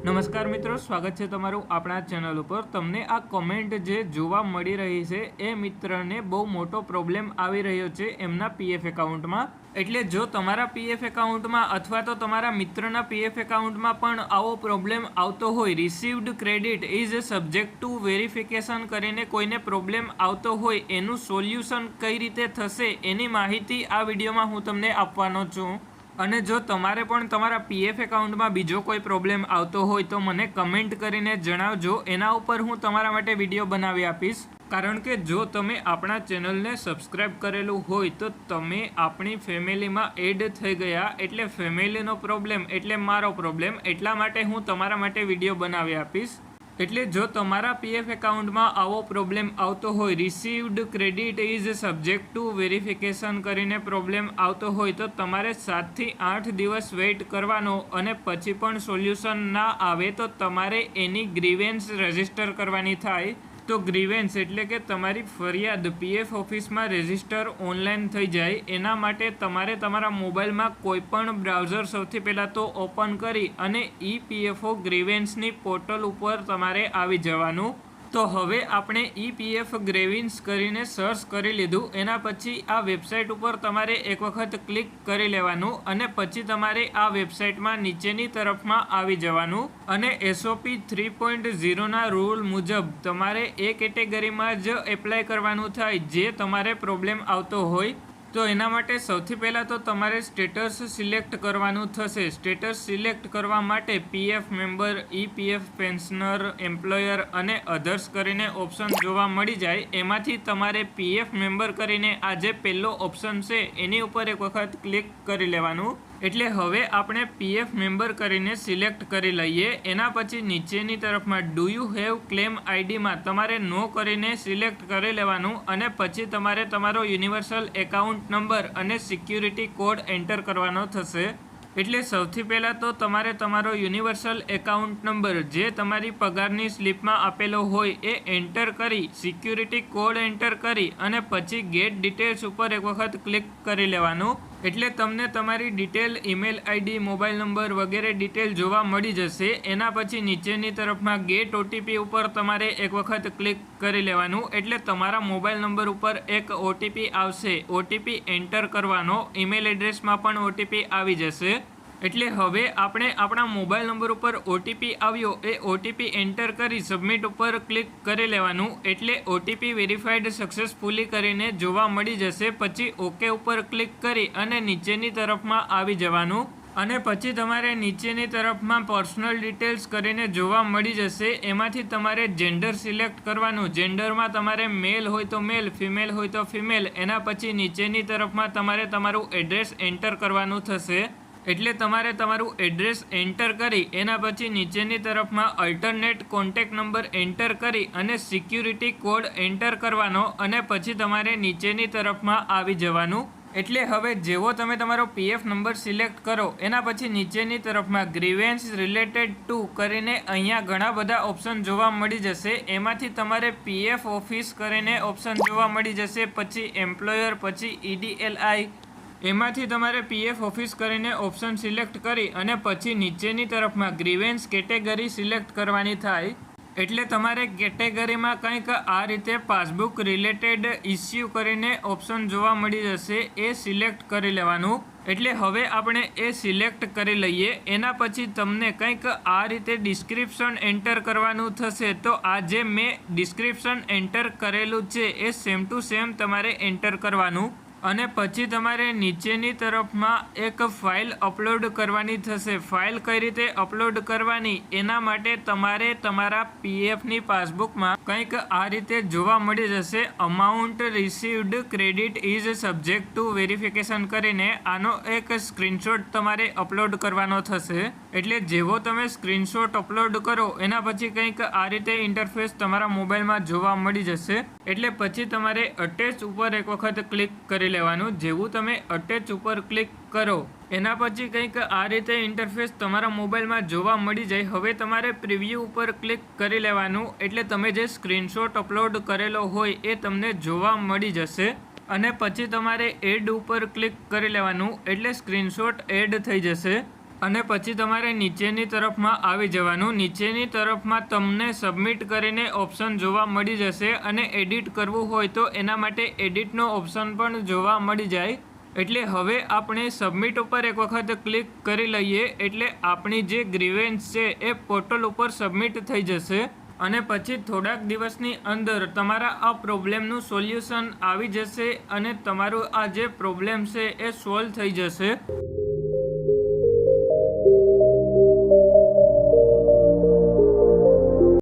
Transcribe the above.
નમસ્કાર મિત્રો, સ્વાગત છે તમારું આપણા ચેનલ ઉપર. તમને આ કોમેન્ટ જે જોવા મળી રહી છે, એ મિત્રને બહુ મોટો પ્રોબ્લેમ આવી રહ્યો છે એમના પીએફ એકાઉન્ટમાં એટલે જો તમારા પીએફ એકાઉન્ટમાં અથવા તો તમારા મિત્રના પીએફ એકાઉન્ટમાં પણ આવો પ્રોબ્લેમ આવતો હોય received credit is subject to verification કરીને કોઈને પ્રોબ્લેમ આવતો હોય, એનું સોલ્યુશન કઈ રીતે થશે એની માહિતી આ વિડીયોમાં હું તમને આપવાનો છું. અને જો તમારે પણ તમારા પીએફ એકાઉન્ટમાં બીજો કોઈ પ્રોબ્લેમ આવતો હોય તો મને કમેન્ટ કરીને જણાવજો. એના ઉપર હું તમારા માટે વીડિયો બનાવી આપીશ. કારણ કે જો તમે આપણા ચેનલને સબસ્ક્રાઇબ કરેલું હોય તો તમે આપણી ફેમિલીમાં એડ થઈ ગયા. એટલે ફેમિલીનો પ્રોબ્લેમ એટલે મારો પ્રોબ્લેમ. એટલા માટે હું તમારા માટે વીડિયો બનાવી આપીશ. એટલે જો તમારા પીએફ એકાઉન્ટમાં આવો પ્રોબ્લેમ આવતો હોય received credit is subject to verification કરીને પ્રોબ્લેમ આવતો હોય, તો તમારે સાતથી આઠ દિવસ વેઇટ કરવાનો અને પછી પણ સોલ્યુશન ના આવે, તો તમારે એની ગ્રીવેન્સ રજિસ્ટર કરવાની થાય. તો ગ્રીવેન્સ એટલે કે તમારી ફરિયાદ પીએફ ઓફિસમાં રજિસ્ટર ઓનલાઈન થઈ જાય. એના માટે તમારે તમારા મોબાઈલમાં કોઈપણ બ્રાઉઝર સૌથી પહેલાં તો ઓપન કરી અને ઈ પીએફઓ ગ્રીવેન્સની પોર્ટલ ઉપર તમારે આવી જવાનું તો હવે આપણે ઈપીએફ ગ્રેવિન્સ કરીને સર્ચ કરી લીધું. એના પછી આ વેબસાઇટ ઉપર તમારે એક વખત ક્લિક કરી લેવાનું અને પછી તમારે આ વેબસાઇટમાં નીચેની તરફમાં આવી જવાનું. અને એસઓપી થ્રી પોઈન્ટ ઝીરોના રૂલ મુજબ તમારે એ કેટેગરીમાં જ એપ્લાય કરવાનું થાય, જે તમારે પ્રોબ્લેમ આવતો હોય. તો એના માટે સૌથી પહેલાં તો તમારે સ્ટેટસ સિલેક્ટ કરવાનું થશે. સ્ટેટસ સિલેક્ટ કરવા માટે PF member EPF pensioner employer અને અધર્સ કરીને ઓપ્શન જોવા મળી જાય. એમાંથી તમારે પીએફ મેમ્બર કરીને આ જે પહેલો ઓપ્શન છે, એની ઉપર એક વખત ક્લિક કરી લેવાનું. એટલે હવે આપણે પીએફ મેમ્બર કરીને સિલેક્ટ કરી લઈએ. એના પછી નીચેની તરફમાં ડુ યુ હેવ ક્લેમ આઈડીમાં તમારે નો કરીને સિલેક્ટ કરી લેવાનું અને પછી તમારે તમારો યુનિવર્સલ એકાઉન્ટ નંબર અને સિક્યુરિટી કોડ એન્ટર કરવાનો થશે. એટલે સૌથી પહેલાં તો તમારે તમારો યુનિવર્સલ એકાઉન્ટ નંબર જે તમારી પગારની સ્લિપમાં આપેલો હોય એ એન્ટર કરી સિક્યુરિટી કોડ એન્ટર કરી અને પછી ગેટ ડિટેલ્સ ઉપર એક વખત ક્લિક કરી લેવાનું. એટલે તમને તમારી detail, email ID, mobile number વગેરે ડિટેલ જોવા મળી જશે. એના પછી નીચેની તરફમાં ગેટ ઓટીપી ઉપર તમારે એક વખત ક્લિક કરી લેવાનું. એટલે તમારા મોબાઈલ નંબર ઉપર એક ઓટીપી આવશે. ઓટીપી એન્ટર કરવાનો. ઈમેલ એડ્રેસમાં પણ ઓટીપી આવી જશે. એટલે હવે આપણે આપણા મોબાઈલ નંબર ઉપર ઓટીપી આવ્યો, એ ઓટીપી એન્ટર કરી સબમિટ ઉપર ક્લિક કરી લેવાનું, એટલે ઓટીપી વેરીફાઈડ સક્સેસફુલી કરીને જોવા મળી જશે. પછી ઓકે ઉપર ક્લિક કરી અને નીચેની તરફમાં આવી જવાનું. અને પછી તમારે નીચેની તરફમાં પર્સનલ ડિટેલ્સ કરીને જોવા મળી જશે. એમાંથી તમારે જેન્ડર સિલેક્ટ કરવાનું. જેન્ડરમાં તમારે મેલ હોય તો મેલ, ફિમેલ હોય તો ફિમેલ. એના પછી નીચેની તરફમાં તમારે તમારું એડ્રેસ એન્ટર કરવાનું થશે. એટલે તમારે તમારું એડ્રેસ એન્ટર કરી, એના પછી નીચેની તરફમાં અલ્ટરનેટ કોન્ટેક નંબર એન્ટર કરી અને સિક્યુરિટી કોડ એન્ટર કરવાનો અને પછી તમારે નીચેની તરફમાં આવી જવાનું. એટલે હવે જેવો તમે તમારો પીએફ નંબર સિલેક્ટ કરો, એના પછી નીચેની તરફમાં ગ્રીવેન્સ રિલેટેડ ટુ કરીને અહીંયા ઘણા બધા ઓપ્શન જોવા મળી જશે. એમાંથી તમારે પીએફ ઓફિસ કરીને ઓપ્શન જોવા મળી જશે, પછી એમ્પ્લોયર પછી ઈડીએલઆઈ એમાંથી તમારે પીએફ ઓફિસ કરીને ઓપ્શન સિલેક્ટ કરી અને પછી નીચેની તરફમાં ગ્રીવેન્સ કેટેગરી સિલેક્ટ કરવાની થાય. એટલે તમારે કેટેગરીમાં કંઈક આ રીતે પાસબુક રિલેટેડ ઇસ્યુ કરીને ઓપ્શન જોવા મળી જશે એ સિલેક્ટ કરી લેવાનું. એટલે હવે આપણે એ સિલેક્ટ કરી લઈએ. એના પછી તમને કંઈક આ રીતે ડિસ્ક્રિપ્શન એન્ટર કરવાનું થશે તો આ જે મેં ડિસ્ક્રિપ્શન એન્ટર કરેલું છે. એ સેમ ટુ સેમ તમારે એન્ટર કરવાનું. અને પછી તમારે નીચેની તરફમાં એક ફાઇલ અપલોડ કરવાની થશે. ફાઇલ કઈ રીતે અપલોડ કરવાની? એના માટે તમારે તમારા પીએફની પાસબુકમાં કંઈક આ રીતે જોવા મળી જશે. Amount received credit is subject to verification કરીને આનો એક સ્ક્રીનશોટ તમારે અપલોડ કરવાનો થશે. એટલે જેવો તમે સ્ક્રીનશોટ અપલોડ કરો, એના પછી કંઈક આ રીતે ઇન્ટરફેસ તમારા મોબાઈલમાં જોવા મળી જશે. એટલે પછી તમારે અટેચ ઉપર એક વખત ક્લિક કરી લેવાનું. જેવું તમે અટેચ ઉપર ક્લિક કરો, એના પછી કંઈક આ રીતે ઇન્ટરફેસ તમારા મોબાઈલમાં જોવા મળી જાય. હવે તમારે પ્રિવ્યૂ ઉપર ક્લિક કરી લેવાનું. એટલે તમે જે સ્ક્રીનશોટ અપલોડ કરેલો હોય, એ તમને જોવા મળી જશે. અને પછી તમારે એડ ઉપર ક્લિક કરી લેવાનું. એટલે સ્ક્રીનશોટ એડ થઈ જશે. અને પછી તમારે નીચેની તરફમાં આવી જવાનું. નીચેની તરફમાં તમને સબમિટ કરીને ઓપ્શન જોવા મળી જશે અને એડિટ કરવું હોય તો એના માટે એડિટનો ઓપ્શન પણ જોવા મળી જાય. એટલે હવે આપણે સબમિટ ઉપર એક વખત ક્લિક કરી લઈએ. એટલે આપણી જે ગ્રીવેન્સ છે એ પોર્ટલ ઉપર સબમિટ થઈ જશે. અને પછી થોડાક દિવસની અંદર તમારા આ પ્રોબ્લેમનું સોલ્યુશન આવી જશે અને તમારું આ જે પ્રોબ્લેમ છે એ સોલ્વ થઈ જશે.